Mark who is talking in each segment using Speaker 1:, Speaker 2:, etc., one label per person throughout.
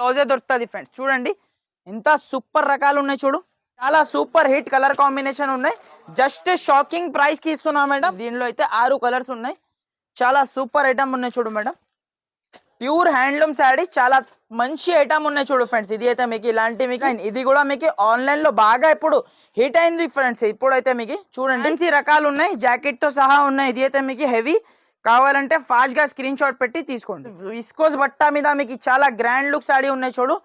Speaker 1: బ్లౌజే దొరుకుతుంది ఫ్రెండ్స్ చూడండి. ఎంత సూపర్ రకాలు ఉన్నాయి చూడు. చాలా సూపర్ హిట్ కలర్ కాంబినేషన్ ఉన్నాయి. జస్ట్ షాకింగ్ ప్రైస్కి ఇస్తున్నా మేడం. దీనిలో అయితే ఆరు కలర్స్ ఉన్నాయి. చాలా సూపర్ ఐటమ్ ఉన్నాయి చూడు మేడం. ప్యూర్ హ్యాండ్లూమ్ శారీ చాలా మంచి ఐటమ్ ఉన్నాయి చూడు ఫ్రెండ్స్ ఇది అయితే మీకు ఇలాంటి మీకు ఇది కూడా మీకు ఆన్లైన్లో బాగా ఇప్పుడు హిట్ అయింది ఫ్రెండ్స్ ఇప్పుడైతే మీకు చూడండి. మంచి రకాలు ఉన్నాయి. జాకెట్తో సహా ఉన్నాయి. ఇది అయితే మీకు హెవీ కావాలంటే ఫాస్ట్గా స్క్రీన్ షాట్ పెట్టి తీసుకోండి. విస్కోస్ బట్టా మీద మీకు చాలా గ్రాండ్ లుక్ సాడీ ఉన్నాయి చూడు.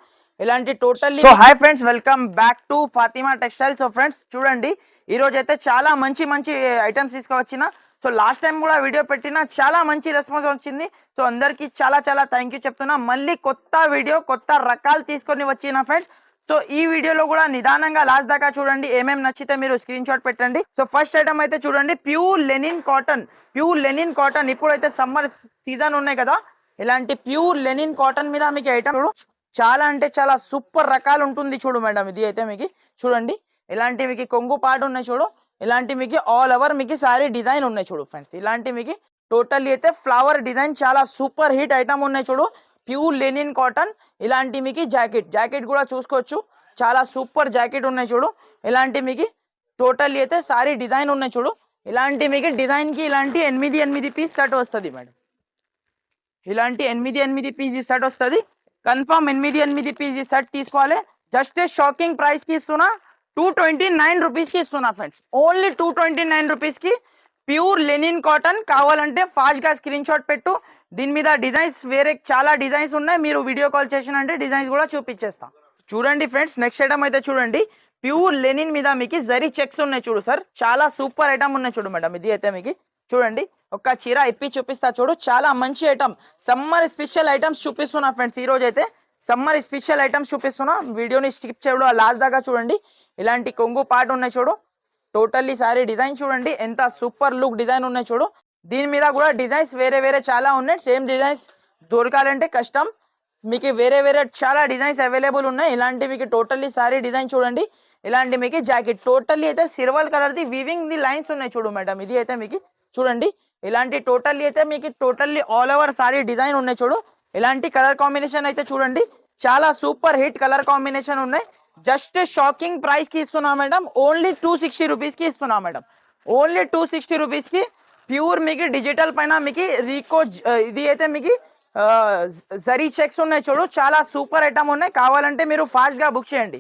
Speaker 1: ఇలాంటి total so hi friends welcome back to Fatima textile so friends చూడండి ఈ రోజు అయితే చాలా మంచి మంచి ఐటమ్స్ తీసుకువచ్చిన. సో లాస్ట్ టైం కూడా వీడియో పెట్టిన చాలా మంచి రెస్పాన్స్ వచ్చింది. సో అందరికీ చాలా చాలా థ్యాంక్ యూ చెప్తున్నా. మళ్ళీ కొత్త వీడియో కొత్త రకాలు తీసుకొని వచ్చిన ఫ్రెండ్స్ సో ఈ వీడియోలో కూడా నిదానంగా లాస్ట్ దాకా చూడండి. ఏమేమి నచ్చితే మీరు స్క్రీన్ షాట్ పెట్టండి. సో ఫస్ట్ ఐటమ్ అయితే చూడండి. Pure linen cotton pure linen cotton ఇప్పుడైతే సమ్మర్ సీజన్ ఉన్నాయి కదా. ఇలాంటి ప్యూర్ లెనిన్ కాటన్ మీద మీకు ఐటమ్ చూడు. చాలా అంటే చాలా సూపర్ రకాలు ఉంటుంది చూడు మేడం ఇది అయితే మీకు చూడండి. ఇలాంటి మీకు కొంగు పాటు ఉన్నాయి చూడు. ఇలాంటి మీకు ఆల్ ఓవర్ మీకు సారీ డిజైన్ ఉన్నాయి చూడు ఫ్రెండ్స్ ఇలాంటి మీకు టోటల్లీ అయితే ఫ్లవర్ డిజైన్ చాలా సూపర్ హిట్ ఐటమ్ ఉన్నాయి చూడు. ప్యూర్ లెనిన్ కాటన్ ఇలాంటి మీకు జాకెట్ జాకెట్ కూడా చూసుకోవచ్చు. చాలా సూపర్ జాకెట్ ఉన్నాయి చూడు. ఇలాంటి మీకు టోటల్లీ అయితే సారీ డిజైన్ ఉన్నాయి చూడు. ఇలాంటి మీకు డిజైన్కి ఇలాంటి ఎనిమిది ఎనిమిది పీస్ సెట్ వస్తుంది మేడం. ఇలాంటి ఎనిమిది ఎనిమిది పీస్ సెట్ వస్తుంది. కన్ఫర్మ్ ఎనిమిది ఎనిమిది పీస్ సెట్ తీసుకోవాలి. జస్ట్ షాకింగ్ ప్రైస్కి ఇస్తున్నా. టూ ట్వంటీ నైన్ రూపీస్కి ఇస్తున్నా friends only two twenty nine రూపీస్కి ప్యూర్ లెనిన్ కాటన్ కావాలంటే ఫాస్ట్గా స్క్రీన్ షాట్ పెట్టు. దీని మీద డిజైన్స్ వేరే చాలా డిజైన్స్ ఉన్నాయి. మీరు వీడియో కాల్ చేసినంటే డిజైన్స్ కూడా చూపించేస్తాం. చూడండి ఫ్రెండ్స్ నెక్స్ట్ ఐటమ్ అయితే చూడండి. ప్యూర్ లెనిన్ మీద మీకు జరీ చెక్స్ ఉన్నాయి చూడు సార్. చాలా సూపర్ ఐటమ్ ఉన్నాయి చూడు మేడం. ఇది అయితే మీకు చూడండి. ఒక చీర ఇప్పి చూపిస్తా చూడు. చాలా మంచి ఐటమ్. సమ్మర్ స్పెషల్ ఐటమ్స్ చూపిస్తున్నా ఫ్రెండ్స్ ఈ రోజు అయితే సమ్మర్ స్పెషల్ ఐటమ్స్ చూపిస్తున్నా. వీడియోని స్కిప్ చేయడం లాస్ట్ దాకా చూడండి. ఇలాంటి కొంగు పాట ఉన్నాయి చూడు. టోటల్లీ సారీ డిజైన్ చూడండి. ఎంత సూపర్ లుక్ డిజైన్ ఉన్నాయి చూడు. దీని మీద కూడా డిజైన్స్ వేరే వేరే చాలా ఉన్నాయి. సేమ్ డిజైన్స్ దొరకాలంటే కష్టం. మీకు వేరే వేరే చాలా డిజైన్స్ అవైలబుల్ ఉన్నాయి. ఇలాంటి మీకు టోటల్లీ సారీ డిజైన్ చూడండి. ఇలాంటి మీకు జాకెట్ టోటల్లీ అయితే సిల్వర్ కలర్ ది వివింగ్ ది లైన్స్ ఉన్నాయి చూడు మేడం ఇది అయితే మీకు చూడండి. ఇలాంటి టోటల్లీ అయితే మీకు totally all over sari design ఉన్నాయి చూడు. ఇలాంటి కలర్ కాంబినేషన్ అయితే చూడండి. చాలా సూపర్ హిట్ కలర్ కాంబినేషన్ ఉన్నాయి. జస్ట్ షాకింగ్ ప్రైస్కి ఇస్తున్నాం మేడం. ఓన్లీ టూ సిక్స్టీ రూపీస్కి ఇస్తున్నా మేడం. ఓన్లీ టూ సిక్స్టీ రూపీస్కి ప్యూర్ మీకు డిజిటల్ పైన మీకు రీకో ఇది అయితే మీకు జరీ చెక్స్ ఉన్నాయి చూడు. చాలా సూపర్ ఐటమ్ ఉన్నాయి. కావాలంటే మీరు ఫాస్ట్గా బుక్ చేయండి.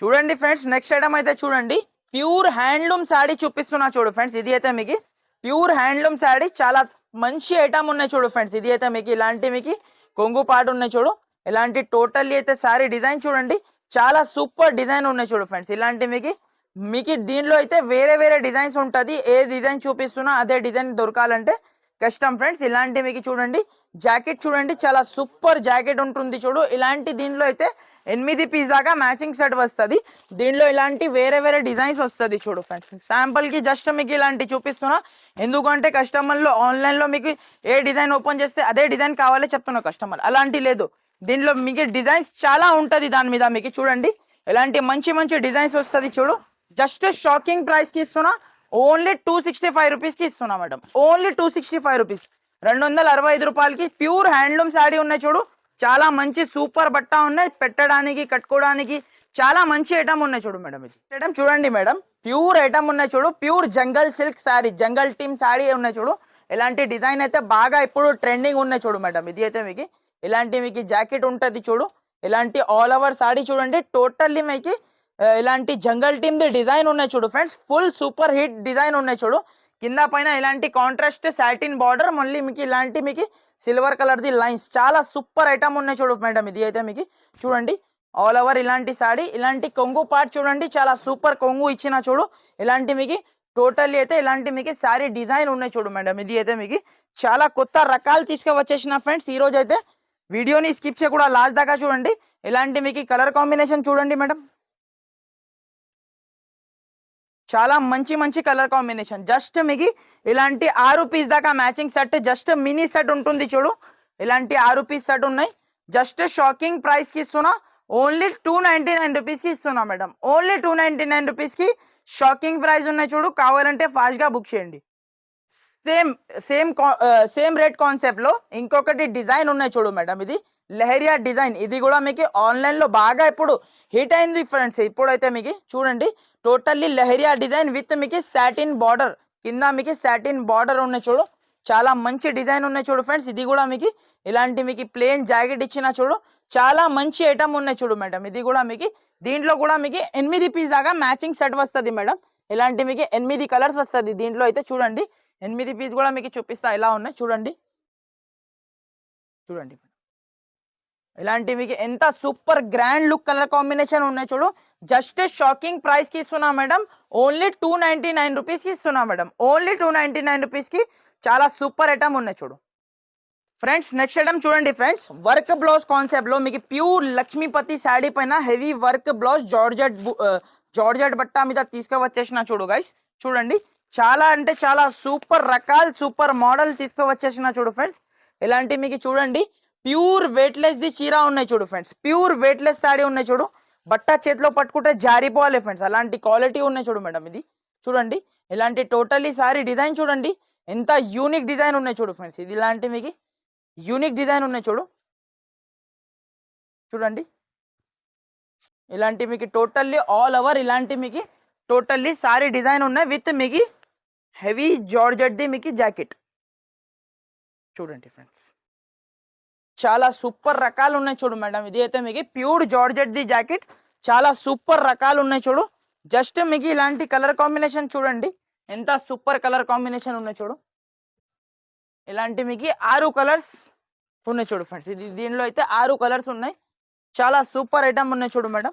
Speaker 1: చూడండి ఫ్రెండ్స్ నెక్స్ట్ ఐటమ్ అయితే చూడండి. ప్యూర్ హ్యాండ్లూమ్ శాడీ చూపిస్తున్నా చూడు ఫ్రెండ్స్. ఇది అయితే మీకు ప్యూర్ హ్యాండ్లూమ్ శాడీ చాలా మంచి ఐటమ్ ఉన్నాయి చూడు ఫ్రెండ్స్. ఇది అయితే మీకు ఇలాంటి మీకు కొంగు పాటు ఉన్నాయి చూడు. ఇలాంటి టోటల్లీ అయితే శారీ డిజైన్ చూడండి. చాలా సూపర్ డిజైన్ ఉన్నాయి చూడు ఫ్రెండ్స్. ఇలాంటి మీకు మీకు దీనిలో అయితే వేరే వేరే డిజైన్స్ ఉంటుంది. ఏ డిజైన్ చూపిస్తున్నా అదే డిజైన్ దొరకాలంటే కష్టం ఫ్రెండ్స్. ఇలాంటి మీకు చూడండి జాకెట్ చూడండి చాలా సూపర్ జాకెట్ ఉంటుంది చూడు. ఇలాంటి దీనిలో అయితే ఎనిమిది పీస్ దాకా మ్యాచింగ్ సెట్ వస్తుంది. దీనిలో ఇలాంటి వేరే వేరే డిజైన్స్ వస్తుంది చూడు ఫ్రెండ్స్. శాంపుల్కి జస్ట్ మీకు ఇలాంటి చూపిస్తున్నా. ఎందుకంటే కస్టమర్లో ఆన్లైన్లో మీకు ఏ డిజైన్ ఓపెన్ చేస్తే అదే డిజైన్ కావాలో చెప్తున్నా కస్టమర్ అలాంటి లేదు. దీనిలో మీకు డిజైన్స్ చాలా ఉంటుంది దాని మీద మీకు చూడండి. ఎలాంటి మంచి మంచి డిజైన్స్ వస్తుంది చూడు. జస్ట్ షాకింగ్ ప్రైస్కి ఇస్తున్నా. ఓన్లీ టూ సిక్స్టీ ఫైవ్ రూపీస్కి ఇస్తున్నా madam. Only two sixty five rupees. రెండు వందల అరవై ఐదు రూపాయలకి ప్యూర్ హ్యాండ్లూమ్ శాడీ ఉన్నాయి చూడు. చాలా మంచి సూపర్ బట్ట ఉన్నాయి. పెట్టడానికి కట్టుకోవడానికి చాలా మంచి ఐటమ్ ఉన్నాయి చూడు మేడం ఇది. ఐటమ్ చూడండి మేడం. ప్యూర్ ఐటమ్ ఉన్నాయి చూడు. Pure jungle silk sari jungle team sari ఉన్నాయి చూడు. ఇలాంటి డిజైన్ అయితే బాగా ఇప్పుడు ట్రెండింగ్ ఉన్నాయి చూడు మేడం. ఇది అయితే మీకు ఇలాంటి మీకు జాకెట్ ఉంటుంది చూడు. ఇలాంటి ఆల్ ఓవర్ సాడీ చూడండి. టోటల్లీ మీకు ఇలాంటి జంగల్ టీమ్ ది డిజైన్ ఉన్నాయి చూడు friends full super hit design ఉన్నాయి చూడు. కింద పైన ఇలాంటి కాంట్రాస్ట్ సాటిన్ బార్డర్ మళ్ళీ మీకు ఇలాంటి మీకు సిల్వర్ కలర్ ది లైన్స్ చాలా సూపర్ ఐటమ్ ఉన్నాయి చూడు మేడం ఇది అయితే మీకు. చూడండి ఆల్ ఓవర్ ఇలాంటి సాడీ ఇలాంటి కొంగు పార్ట్ చూడండి. చాలా సూపర్ కొంగు ఇచ్చిన చూడు. ఇలాంటి మీకు టోటల్లీ అయితే ఇలాంటి మీకు శారీ డిజైన్ ఉన్నాయి చూడు మేడం ఇది అయితే మీకు. చాలా కొత్త రకాలు తీసుకువచ్చేసిన ఫ్రెండ్స్ ఈరోజు అయితే వీడియోని స్కిప్ చేయకుండా లాస్ట్ దాకా చూడండి. ఇలాంటి మీకు కలర్ కాంబినేషన్ చూడండి మేడం. చాలా మంచి మంచి కలర్ కాంబినేషన్. జస్ట్ మీకు ఇలాంటి ఆరు పీస్ దాకా matching set just mini set ఉంటుంది చూడు. ఇలాంటి ఆరు పీస్ సెట్ ఉన్నాయి. జస్ట్ షాకింగ్ ప్రైస్కి ఇస్తున్నా. ఓన్లీ టూ నైంటీ నైన్ రూపీస్కి ఇస్తున్నా madam. Only two ninety nine రూపీస్కి షాకింగ్ ప్రైస్ ఉన్నాయి చూడు. కావాలంటే ఫాస్ట్గా బుక్ చేయండి. సేమ్ సేమ్ సేమ్ రేట్ కాన్సెప్ట్లో ఇంకొకటి డిజైన్ ఉన్నాయి చూడు మేడం ఇది. లెహరియా డిజైన్ ఇది కూడా మీకు ఆన్లైన్లో బాగా ఇప్పుడు హిట్ అయింది ఫ్రెండ్స్ ఇప్పుడైతే మీకు చూడండి టోటల్లీ లెహరియా డిజైన్ విత్ మీకు సాటిన్ బార్డర్ కింద మీకు సాటిన్ బార్డర్ ఉన్నాయి చూడు. చాలా మంచి డిజైన్ ఉన్నాయి చూడు ఫ్రెండ్స్ ఇది కూడా మీకు ఇలాంటి మీకు ప్లేన్ జాకెట్ ఇచ్చిన చూడు. చాలా మంచి ఐటమ్ ఉన్నాయి చూడు మేడం ఇది కూడా మీకు దీంట్లో కూడా మీకు ఎనిమిది పీస్ దాకా మ్యాచింగ్ సెట్ వస్తుంది మేడం ఇలాంటి మీకు ఎనిమిది కలర్స్ వస్తుంది దీంట్లో అయితే చూడండి. ఎనిమిది పీస్ కూడా మీకు చూపిస్తా. ఎలా ఉన్నాయి చూడండి. చూడండి. ఇలాంటి మీకు ఎంత super grand look colour combination ఉన్నాయి చూడు. జస్ట్ షాకింగ్ ప్రైస్కి ఇస్తున్నా madam. Only two ninety nine రూపీస్కి ఇస్తున్నా madam. Only two ninety nine రూపీస్కి చాలా సూపర్ ఐటమ్ ఉన్నాయి చూడు. ఫ్రెండ్స్ నెక్స్ట్ ఐటమ్ చూడండి ఫ్రెండ్స్. వర్క్ బ్లౌజ్ కాన్సెప్ట్లో మీకు ప్యూర్ లక్ష్మీపతి శాడీ పైన heavy work blouse georgette georgette బట్ట మీద తీసుకువచ్చేసిన చూడు గైస్. చూడండి. చాలా అంటే చాలా సూపర్ రకాల సూపర్ మోడల్ తీసుకువచ్చేసిన చూడు ఫ్రెండ్స్. ఇలాంటి మీకు చూడండి ప్యూర్ వెయిట్లెస్ ది చీర ఉన్నాయి చూడు ఫ్రెండ్స్. ప్యూర్ వెయిట్లెస్ శాడీ ఉన్నాయి చూడు. బట్ట చేతిలో పట్టుకుంటే జారిపోవాలి ఫ్రెండ్స్. అలాంటి క్వాలిటీ ఉన్నాయి చూడు మేడం ఇది. చూడండి ఇలాంటి టోటల్లీ సారీ డిజైన్ చూడండి. ఎంత యూనిక్ డిజైన్ ఉన్నాయి చూడు ఫ్రెండ్స్. ఇది ఇలాంటి మీకు యూనిక్ డిజైన్ ఉన్నాయి చూడు. చూడండి. ఇలాంటి మీకు టోటల్లీ ఆల్ ఓవర్ ఇలాంటి మీకు టోటల్లీ సారీ డిజైన్ ఉన్నాయి. విత్ మీకు హెవీ జార్జెట్ది మీకు జాకెట్. చూడండి ఫ్రెండ్స్. చాలా సూపర్ రకాలు ఉన్నాయి చూడు మేడం. ఇది అయితే మీకు ప్యూర్ జార్జెట్ది జాకెట్. చాలా సూపర్ రకాలు ఉన్నాయి చూడు. జస్ట్ మీకు ఇలాంటి కలర్ కాంబినేషన్ చూడండి. ఎంత సూపర్ కలర్ కాంబినేషన్ ఉన్నాయి చూడు. ఇలాంటి మీకు ఆరు కలర్స్ ఉన్నాయి చూడు ఫ్రెండ్స్. ఇది దీనిలో అయితే ఆరు కలర్స్ ఉన్నాయి. చాలా సూపర్ ఐటమ్ ఉన్నాయి చూడు మేడం.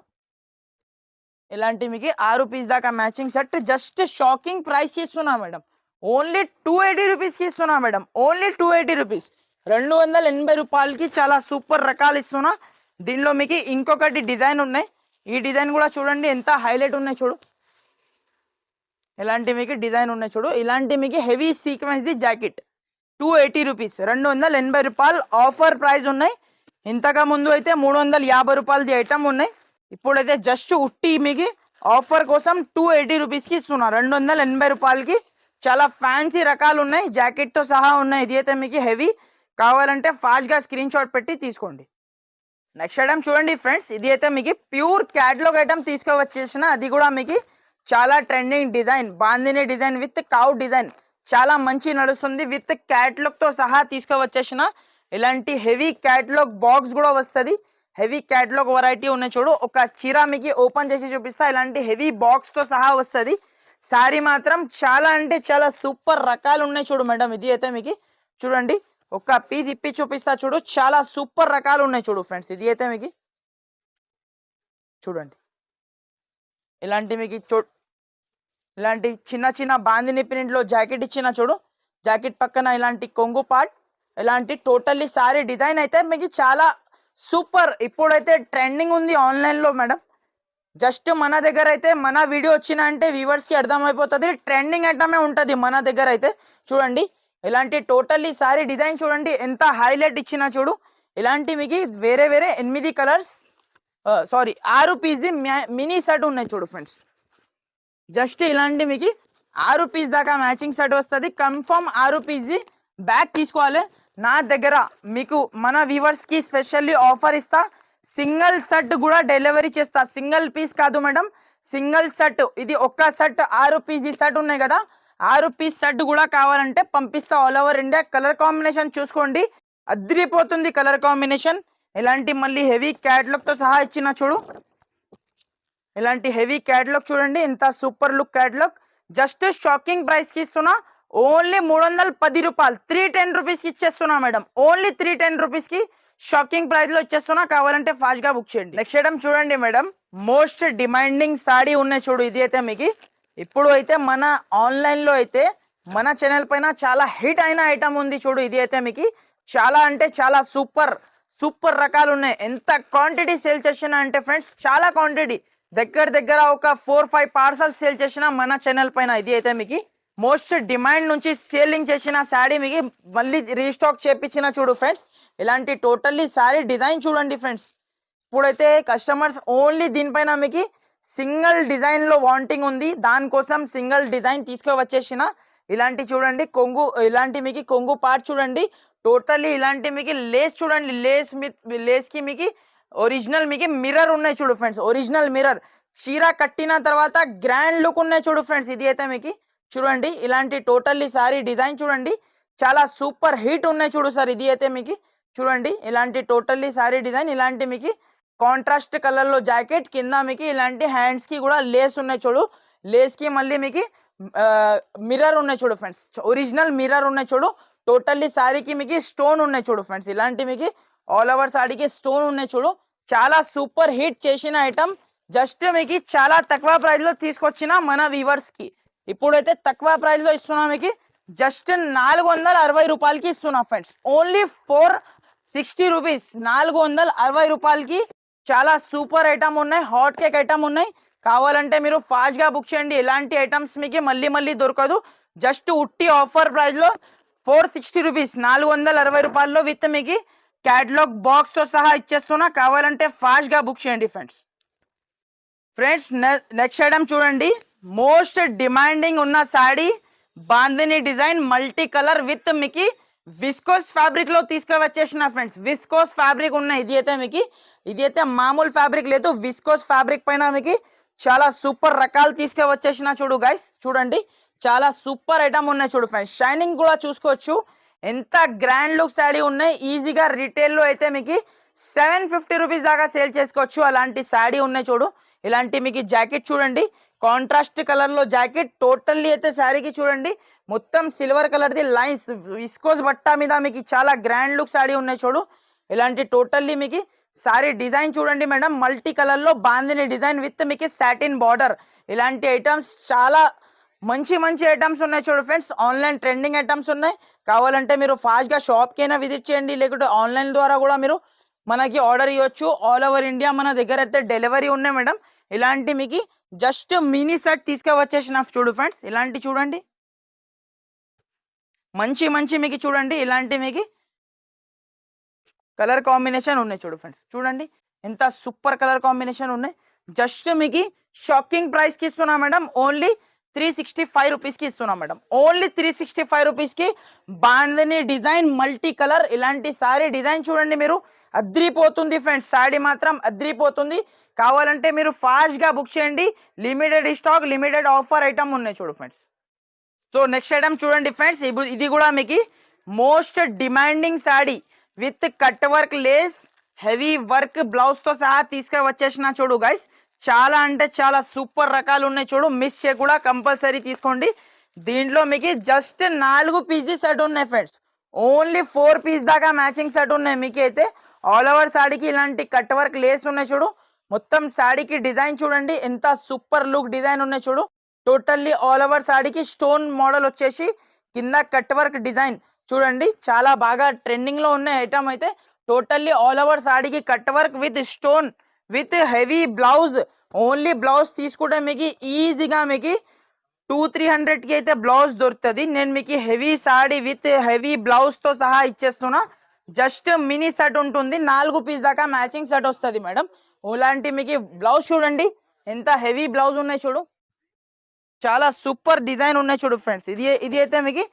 Speaker 1: ఇలాంటి మీకు ఆరు పీస్ దాకా matching set just shocking price ఇస్తున్నా మేడం. ఓన్లీ టూ ఎయిటీ రూపీస్కి ఇస్తున్నా madam. Only two eighty rupees రెండు వందల ఎనభై రూపాయలకి చాలా సూపర్ రకాలు ఇస్తున్నా. దీనిలో మీకు ఇంకొకటి డిజైన్ ఉన్నాయి. ఈ డిజైన్ కూడా చూడండి ఎంత హైలైట్ ఉన్నాయి చూడు. ఇలాంటి మీకు డిజైన్ ఉన్నాయి చూడు. ఇలాంటి మీకు హెవీ సీక్వెన్స్ ది జాకెట్ టూ ఎయిటీ రూపీస్ రెండు వందల ఎనభై రూపాయలు ఆఫర్ ప్రైస్ ఉన్నాయి. ఇంతకు ముందు అయితే మూడు వందల యాభై రూపాయలది ఐటమ్ ఉన్నాయి. ఇప్పుడైతే జస్ట్ ఉట్టి మీకు ఆఫర్ కోసం టూ ఎయిటీ రూపీస్కి ఇస్తున్నా. రెండు వందల ఎనభై రూపాయలకి. చాలా ఫ్యాన్సీ రకాలు ఉన్నాయి. జాకెట్తో సహా ఉన్నాయి. ఇది అయితే మీకు హెవీ కావాలంటే ఫాస్ట్గా స్క్రీన్ షాట్ పెట్టి తీసుకోండి. నెక్స్ట్ ఐటమ్ చూడండి ఫ్రెండ్స్ ఇది అయితే మీకు ప్యూర్ క్యాట్లాగ్ ఐటమ్ తీసుకువచ్చేసిన. అది కూడా మీకు చాలా trending design bandhani design with cow design చాలా మంచి నడుస్తుంది. విత్ క్యాట్లాగ్తో సహా తీసుకువచ్చేసిన. ఇలాంటి హెవీ క్యాట్లాగ్ బాక్స్ కూడా వస్తుంది. హెవీ క్యాట్లాగ్ వెరైటీ ఉన్నాయి చూడు. ఒక చీర మీకు ఓపెన్ చేసి చూపిస్తా. ఇలాంటి హెవీ బాక్స్తో సహా వస్తుంది. శారీ మాత్రం చాలా అంటే చాలా సూపర్ రకాలు ఉన్నాయి చూడు మేడం. ఇది అయితే మీకు చూడండి. ఒక పీస్ ఇప్పి చూపిస్తా చూడు. చాలా సూపర్ రకాలు ఉన్నాయి చూడు ఫ్రెండ్స్. ఇది అయితే మీకు చూడండి. ఇలాంటి మీకు చూ ఇలాంటి చిన్న చిన్న బాందిని ప్రింట్లో జాకెట్ ఇచ్చిన చూడు. జాకెట్ పక్కన ఇలాంటి కొంగు పార్ట్ ఇలాంటి టోటల్లీ సారీ డిజైన్ అయితే మీకు చాలా సూపర్. ఇప్పుడైతే ట్రెండింగ్ ఉంది ఆన్లైన్లో మేడం. జస్ట్ మన దగ్గర అయితే మన వీడియో వచ్చిన అంటే వ్యూవర్స్కి అర్థమైపోతుంది. ట్రెండింగ్ అంటమే ఉంటుంది మన దగ్గర అయితే చూడండి ఇలాంటి టోటల్లీ సారీ డిజైన్ చూడండి ఎంత హైలైట్ ఇచ్చిన చూడు. ఇలాంటి మీకు వేరే వేరే ఎనిమిది కలర్స్ సారీ ఆరు పీస్ది మినీ సెట్ ఉన్నాయి చూడు ఫ్రెండ్స్. జస్ట్ ఇలాంటి మీకు ఆరు పీస్ దాకా మ్యాచింగ్ సెట్ వస్తుంది. కన్ఫర్మ్ ఆరు పీస్ది బ్యాగ్ తీసుకోవాలి. నా దగ్గర మీకు మన వ్యూవర్స్కి స్పెషల్లీ ఆఫర్ ఇస్తా. సింగిల్ సెట్ కూడా డెలివరీ చేస్తా. సింగిల్ పీస్ కాదు మేడం. Single set. ఇది ఒక్క సెట్ ఆరు పీస్ ఈ సెట్ ఉన్నాయి కదా. ఆరు పీస్ సెట్ కూడా కావాలంటే పంపిస్తా. All over India colour combination చూసుకోండి. అదిరిపోతుంది కలర్ కాంబినేషన్. ఇలాంటి మళ్ళీ హెవీ తో సహా ఇచ్చిన చూడు. ఇలాంటి హెవీ క్యాటలాగ్ చూడండి. ఇంత super look catalogue. Just shocking ప్రైస్కి ఇస్తున్నా. ఓన్లీ మూడు వందల పది రూపాయలు. త్రీ టెన్ రూపీస్కి ఇచ్చేస్తున్నా మేడం. ఓన్లీ త్రీ టెన్ రూపీస్కి షాకింగ్ ప్రైస్లో ఇచ్చేస్తున్నా. కావాలంటే ఫాస్ట్గా బుక్ చేయండి. నెక్స్ట్ ఐటమ్ చూడండి మేడం. మోస్ట్ డిమాండింగ్ సాడీ ఉన్నాయి చూడు ఇది అయితే మీకు. ఇప్పుడు అయితే మన ఆన్లైన్లో అయితే మన ఛానల్ పైన చాలా హిట్ అయిన ఐటమ్ ఉంది చూడు ఇది అయితే మీకు. చాలా అంటే చాలా సూపర్ సూపర్ రకాలు ఉన్నాయి. ఎంత క్వాంటిటీ సేల్ చేసినా అంటే ఫ్రెండ్స్ చాలా క్వాంటిటీ. దగ్గర దగ్గర ఒక ఫోర్ ఫైవ్ పార్సల్ సేల్ చేసిన మన ఛానల్ పైన ఇది అయితే మీకు. మోస్ట్ డిమాండ్ నుంచి సేలింగ్ చేసిన శారీ మీకు మళ్ళీ రీస్టాక్ చేపించిన చూడు ఫ్రెండ్స్. ఇలాంటి టోటల్లీ శారీ డిజైన్ చూడండి ఫ్రెండ్స్. ఇప్పుడైతే కస్టమర్స్ ఓన్లీ దీనిపైన మీకు సింగిల్ డిజైన్లో వాంటింగ్ ఉంది. దానికోసం సింగిల్ డిజైన్ తీసుకువచ్చేసిన ఇలాంటి చూడండి కొంగు ఇలాంటి మీకు కొంగు పార్ట్ చూడండి. టోటల్లీ ఇలాంటి మీకు లేస్ చూడండి లేస్ మీ లేస్కి మీకు ఒరిజినల్ మీకు మిర్రర్ ఉన్నాయి చూడు ఫ్రెండ్స్. Original mirror. చీర కట్టిన తర్వాత గ్రాండ్ లుక్ ఉన్నాయి చూడు ఫ్రెండ్స్. ఇది అయితే మీకు చూడండి ఇలాంటి టోటల్లీ సారీ డిజైన్ చూడండి చాలా సూపర్ హిట్ ఉన్నాయి చూడు సార్ ఇది అయితే మీకు. చూడండి ఇలాంటి టోటల్లీ సారీ డిజైన్ ఇలాంటి మీకు కాంట్రాస్ట్ కలర్లో జాకెట్ కింద మీకు ఇలాంటి హ్యాండ్స్కి కూడా లేస్ ఉన్నాయి చూడు. లేస్కి మళ్ళీ మీకు మిర్రర్ ఉన్నాయి చూడు ఫ్రెండ్స్. ఒరిజినల్ మిర్రర్ ఉన్నాయి చూడు. టోటల్లీ సారీకి మీకు స్టోన్ ఉన్నాయి చూడు ఫ్రెండ్స్. ఇలాంటి మీకు ఆల్ ఓవర్ సారీకి స్టోన్ ఉన్నాయి చూడు. చాలా సూపర్ హిట్ చేసిన ఐటమ్. జస్ట్ మీకు చాలా తక్కువ ప్రైస్లో తీసుకొచ్చిన మన వ్యూవర్స్కి. ఇప్పుడైతే తక్కువ ప్రైస్లో ఇస్తున్నా మీకు జస్ట్ నాలుగు వందల అరవై రూపాయలకి ఇస్తున్నా friends. Only four sixty rupees. నాలుగు వందల అరవై రూపాయలకి చాలా సూపర్ ఐటమ్ ఉన్నాయి. హాట్ కేక్ ఐటమ్ ఉన్నాయి. కావాలంటే మీరు ఫాస్ట్గా బుక్ చేయండి. ఇలాంటి ఐటమ్స్ మీకు మళ్ళీ మళ్ళీ దొరకదు. జస్ట్ ఉట్టి ఆఫర్ ప్రైస్లో ఫోర్ సిక్స్టీ రూపీస్. నాలుగు వందల అరవై రూపాయల్లో విత్ మీకు క్యాటలాగ్ బాక్స్తో సహా ఇచ్చేస్తున్నా. కావాలంటే ఫాస్ట్గా బుక్ చేయండి ఫ్రెండ్స్. ఫ్రెండ్స్ నెక్స్ట్ ఐటమ్ చూడండి. మోస్ట్ డిమాండింగ్ ఉన్న sari bandhani design multi colour with మీకు విస్కోస్ ఫ్యాబ్రిక్లో తీసుకువచ్చేసిన ఫ్రెండ్స్. విస్కోస్ ఫ్యాబ్రిక్ ఉన్న ఇది అయితే మీకు ఇది అయితే మామూలు ఫ్యాబ్రిక్ లేదు విస్కోస్ ఫ్యాబ్రిక్ పైన మీకు చాలా సూపర్ రకాలు తీసుకువచ్చేసిన చూడు గైస్ చూడండి. చాలా సూపర్ ఐటమ్ ఉన్నాయి చూడు ఫ్రెండ్స్ షైనింగ్ కూడా చూసుకోవచ్చు. ఎంత గ్రాండ్ లుక్ శాడీ ఉన్నాయి. ఈజీగా రిటైల్లో అయితే మీకు సెవెన్ ఫిఫ్టీ రూపీస్ దాకా సేల్ చేసుకోవచ్చు. అలాంటి శాడీ ఉన్నాయి చూడు. ఇలాంటి మీకు జాకెట్ చూడండి. కాంట్రాస్ట్ కలర్లో జాకెట్ టోటల్లీ అయితే శారీకి చూడండి. మొత్తం సిల్వర్ కలర్ ది లైన్స్ విస్కోస్ బట్ట మీద మీకు చాలా గ్రాండ్ లుక్ శారీ ఉన్నాయి చూడు. ఇలాంటి టోటల్లీ మీకు సారీ డిజైన్ చూడండి మేడం. మల్టీ కలర్లో బాందిని డిజైన్ విత్ మీకు సాటిన్ బార్డర్. ఇలాంటి ఐటమ్స్ చాలా మంచి మంచి ఐటమ్స్ ఉన్నాయి చూడు ఫ్రెండ్స్. ఆన్లైన్ ట్రెండింగ్ ఐటమ్స్ ఉన్నాయి. కావాలంటే మీరు ఫాస్ట్గా షాప్కి అయినా విజిట్ చేయండి. లేకుంటే ఆన్లైన్ ద్వారా కూడా మీరు మనకి ఆర్డర్ ఇవ్వచ్చు ఆల్ ఓవర్ ఇండియా మన దగ్గర అయితే డెలివరీ ఉన్నాయి మేడం. ఇలాంటి మీకు జస్ట్ మినీ సెట్ తీసుకువచ్చేసిన చూడు ఫ్రెండ్స్. ఇలాంటి చూడండి. మంచి మంచి మీకు చూడండి. ఇలాంటి మీకు కలర్ కాంబినేషన్ ఉన్నాయి చూడు ఫ్రెండ్స్. చూడండి. ఎంత సూపర్ కలర్ కాంబినేషన్ ఉన్నాయి. జస్ట్ మీకు షాకింగ్ ప్రైస్కి ఇస్తున్నా madam. Only three sixty five రూపీస్కి ఇస్తున్నాం ఇస్తున్నా madam. Only three sixty five రూపీస్కి బాందని డిజైన్ మల్టీ కలర్ ఇలాంటి సారీ డిజైన్ చూడండి మీరు. అద్రిపోతుంది ఫ్రెండ్స్ సాడీ మాత్రం అద్రిపోతుంది. కావాలంటే మీరు ఫాస్ట్గా బుక్ చేయండి. Limited stock limited offer item ఉన్నాయి చూడు ఫ్రెండ్స్ సో నెక్స్ట్ ఐటమ్ చూడండి ఫ్రెండ్స్ ఇప్పుడు ఇది కూడా మీకు most demanding sari with cut work lace heavy work బ్లౌజ్తో సహా తీసుకొని వచ్చేసిన చూడు గైస్ చాలా అంటే చాలా సూపర్ రకాలు ఉన్నాయి చూడు. మిస్ చేయకుండా కంపల్సరీ తీసుకోండి. దీంట్లో మీకు జస్ట్ నాలుగు పీసెస్ సెట్ ఉన్నాయి ఫ్రెండ్స్ ఓన్లీ ఫోర్ పీస్ దాకా మ్యాచింగ్ సెట్ ఉన్నాయి మీకు అయితే ఆల్ ఓవర్ సాడీకి ఇలాంటి కట్ వర్క్ లేస్ ఉన్నాయి చూడు. మొత్తం సాడీకి డిజైన్ చూడండి. ఎంత సూపర్ లుక్ డిజైన్ ఉన్నాయి చూడు. టోటల్లీ ఆల్ ఓవర్ సాడీకి స్టోన్ మోడల్ వచ్చేసి కింద కట్ వర్క్ డిజైన్ చూడండి చాలా బాగా ట్రెండింగ్లో ఉన్న ఐటమ్ అయితే totally all over సాడీకి cut work with stone with heavy blouse only blouse తీసుకుంటే మీకు ఈజీగా మీకు టూ త్రీ హండ్రెడ్కి అయితే బ్లౌజ్ దొరుకుతుంది. నేను మీకు హెవీ సాడీ విత్ హెవీ బ్లౌజ్తో సహా ఇచ్చేస్తున్నా. జస్ట్ మినీ సెట్ ఉంటుంది. నాలుగు పీస్ దాకా మ్యాచింగ్ సెట్ వస్తుంది మేడం. అలాంటి మీకు బ్లౌజ్ చూడండి. ఎంత హెవీ బ్లౌజ్ ఉన్నాయి చూడు. చాలా సూపర్ డిజైన్ ఉన్నాయి చూడు ఫ్రెండ్స్. ఇది ఇది అయితే మీకు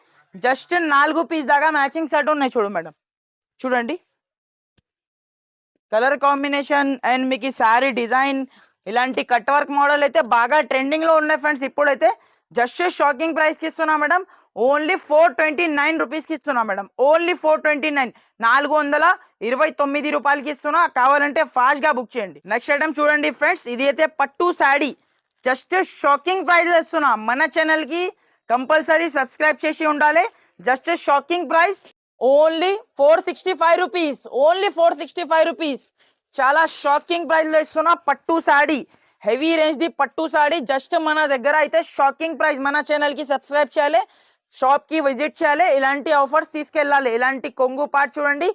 Speaker 1: జస్ట్ నాలుగు పీస్ దాకా మ్యాచింగ్ సెట్ ఉన్నాయి చూడు మేడం. చూడండి. కలర్ కాంబినేషన్ అండ్ మీకు శారీ డిజైన్ ఇలాంటి కట్ వర్క్ మోడల్ అయితే బాగా ట్రెండింగ్లో ఉన్నాయి ఫ్రెండ్స్. ఇప్పుడైతే జస్ట్ షాకింగ్ ప్రైస్కి ఇస్తున్నా madam. Only four twenty nine రూపీస్కి ఇస్తున్నా madam. Only four twenty nine. నాలుగు వందల ఇరవై తొమ్మిది రూపాయలకి ఇస్తున్నా. కావాలంటే ఫాస్ట్గా బుక్ చేయండి. నెక్స్ట్ ఐటమ్ చూడండి ఫ్రెండ్స్. ఇది అయితే పట్టు శాడీ జస్ట్ షాకింగ్ ప్రైజ్లో ఇస్తున్నా. మన ఛానల్కి కంపల్సరీ సబ్స్క్రైబ్ చేసి ఉండాలి. Just shocking price only four sixty five rupees. Only four sixty five rupees. చాలా షాకింగ్ ప్రైస్లో ఇస్తున్నా పట్టు శాడీ హెవీ రేంజ్ ది పట్టు శాడీ జస్ట్ మన దగ్గర అయితే షాకింగ్ ప్రైస్ మన ఛానల్కి సబ్స్క్రైబ్ చేయాలి. షాప్కి విజిట్ చేయాలి. ఇలాంటి ఆఫర్స్ తీసుకెళ్ళాలి. ఇలాంటి కొంగు పార్ట్ చూడండి.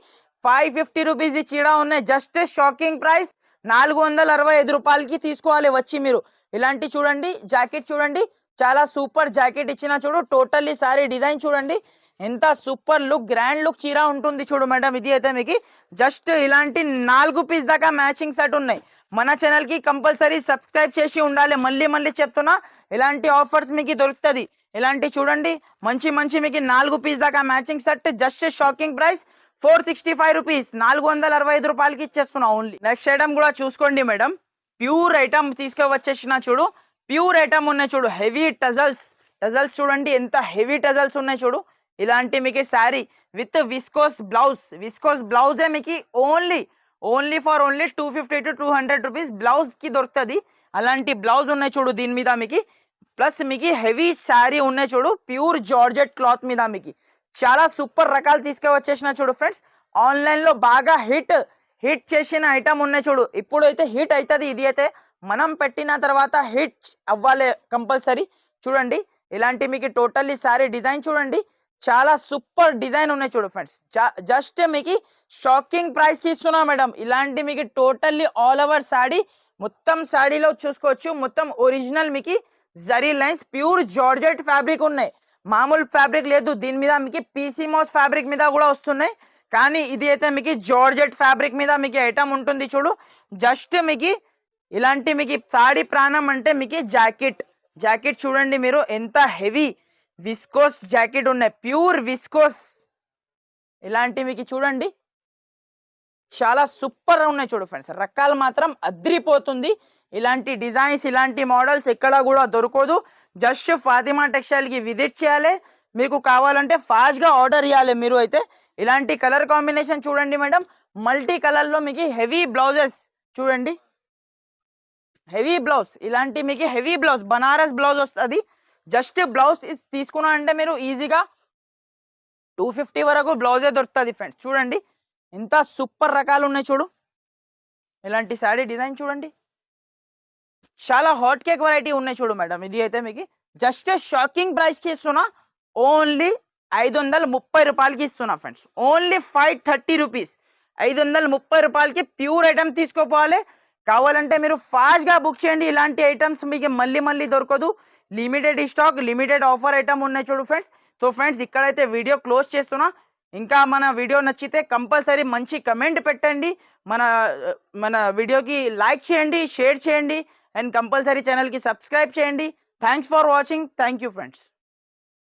Speaker 1: ఫైవ్ ఫిఫ్టీ రూపీస్ ది చీడ ఉన్నాయి. జస్ట్ షాకింగ్ ప్రైస్ నాలుగు వందల అరవై ఐదు రూపాయలకి తీసుకోవాలి వచ్చి మీరు. ఇలాంటి చూడండి. జాకెట్ చూడండి. చాలా సూపర్ జాకెట్ ఇచ్చిన చూడు. టోటల్లీ సారీ డిజైన్ చూడండి. ఎంత సూపర్ లుక్ గ్రాండ్ లుక్ చీర ఉంటుంది చూడు మేడం. ఇది అయితే మీకు జస్ట్ ఇలాంటి నాలుగు పీస్ దాకా మ్యాచింగ్ సెట్ ఉన్నాయి. మన ఛానల్కి కంపల్సరీ సబ్స్క్రైబ్ చేసి ఉండాలి. మళ్ళీ మళ్ళీ చెప్తున్నా ఇలాంటి ఆఫర్స్ మీకు దొరుకుతుంది. ఇలాంటి చూడండి మంచి మంచి మీకు నాలుగు పీస్ దాకా matching set just shocking price four sixty five rupees నాలుగు వందల అరవై ఐదు రూపాయలకి ఇచ్చేస్తున్నా ఓన్లీ నెక్స్ట్ ఐటమ్ కూడా చూసుకోండి మేడం ప్యూర్ ఐటమ్ తీసుకువచ్చేసిన చూడు ప్యూర్ ఐటమ్ ఉన్నాయి చూడు హెవీ టజల్స్ టజల్స్ చూడండి ఎంత హెవీ టజల్స్ ఉన్నాయి చూడు. ఇలాంటి మీకు sari with viscose blouse viscose బ్లౌజే మీకు only only for only two fifty to two hundred rupees బ్లౌజ్కి దొరుకుతుంది. అలాంటి బ్లౌజ్ ఉన్నాయి చూడు దీని మీద మీకు. ప్లస్ మీకు హెవీ శారీ ఉన్నాయి చూడు ప్యూర్ జార్జెట్ క్లాత్ మీద మీకు. చాలా సూపర్ రకాలు తీసుకువచ్చేసిన చూడు ఫ్రెండ్స్. ఆన్లైన్లో బాగా హిట్ హిట్ చేసిన ఐటమ్ ఉన్నాయి చూడు. ఇప్పుడు అయితే హిట్ అవుతుంది ఇది అయితే. మనం పెట్టిన తర్వాత హిట్ అవ్వాలి కంపల్సరీ. చూడండి ఇలాంటి మీకు టోటల్లీ శారీ డిజైన్ చూడండి. చాలా సూపర్ డిజైన్ ఉన్నాయి చూడు ఫ్రెండ్స్. జస్ట్ మీకు షాకింగ్ ప్రైస్కి ఇస్తున్నా మేడం. ఇలాంటి మీకు టోటల్లీ ఆల్ ఓవర్ శారీ మొత్తం శారీలో చూసుకోవచ్చు. మొత్తం ఒరిజినల్ మీకు zari lines pure georgette fabric ఉన్నాయి. మామూలు ఫ్యాబ్రిక్ లేదు. దీని మీద మీకు పీసీమోస్ ఫ్యాబ్రిక్ మీద కూడా వస్తున్నాయి. కానీ ఇది అయితే మీకు జార్జెట్ ఫ్యాబ్రిక్ మీద మీకు ఐటమ్ ఉంటుంది చూడు. జస్ట్ మీకు ఇలాంటి మీకు సాడీ ప్రాణం అంటే మీకు జాకెట్. జాకెట్ చూడండి మీరు ఎంత హెవీ విస్కోస్ జాకెట్ ఉన్నాయి. Pure viscose. ఇలాంటి మీకు చూడండి. చాలా సూపర్ ఉన్నాయి చూడు ఫ్రెండ్స్. రకాలు మాత్రం అద్రిపోతుంది. ఇలాంటి డిజైన్స్ ఇలాంటి మోడల్స్ ఎక్కడ కూడా దొరకదు. జస్ట్ ఫాతిమా టెక్స్టైల్కి విజిట్ చేయాలి. మీకు కావాలంటే ఫాస్ట్గా ఆర్డర్ ఇవ్వాలి మీరు అయితే. ఇలాంటి కలర్ కాంబినేషన్ చూడండి మేడం. మల్టీ కలర్లో మీకు హెవీ బ్లౌజెస్ చూడండి. హెవీ బ్లౌజ్ ఇలాంటి మీకు హెవీ బ్లౌజ్ బనారస్ బ్లౌజ్ వస్తుంది. జస్ట్ బ్లౌజ్ తీసుకున్నా అంటే మీరు ఈజీగా టూ ఫిఫ్టీ వరకు బ్లౌజే దొరుకుతుంది ఫ్రెండ్స్. చూడండి. ఎంత సూపర్ రకాలు ఉన్నాయి చూడు. ఇలాంటి శారీ డిజైన్ చూడండి. చాలా హాట్ కేక్ వెరైటీ ఉన్నాయి చూడు మేడం ఇది అయితే మీకు జస్ట్ షాకింగ్ ప్రైస్కి ఇస్తున్నా. ఓన్లీ ఐదు వందల ముప్పై రూపాయలకి ఇస్తున్నా friends only five thirty rupees ఐదు వందల ముప్పై రూపాయలకి ప్యూర్ ఐటమ్ తీసుకోపోవాలి కావాలంటే మీరు ఫాస్ట్గా బుక్ చేయండి. ఇలాంటి ఐటమ్స్ మీకు మళ్ళీ మళ్ళీ దొరకదు. Limited stock limited offer item ఉన్నాయి చూడు ఫ్రెండ్స్ సో ఫ్రెండ్స్ ఇక్కడైతే వీడియో క్లోజ్ చేస్తున్నా. ఇంకా మన వీడియో నచ్చితే కంపల్సరీ మంచి కమెంట్ పెట్టండి. మన మన వీడియోకి లైక్ చేయండి షేర్ చేయండి. అండ్ కంపల్సరీ ఛానల్కి సబ్స్క్రైబ్ చేయండి. Thanks for watching. Thank you friends.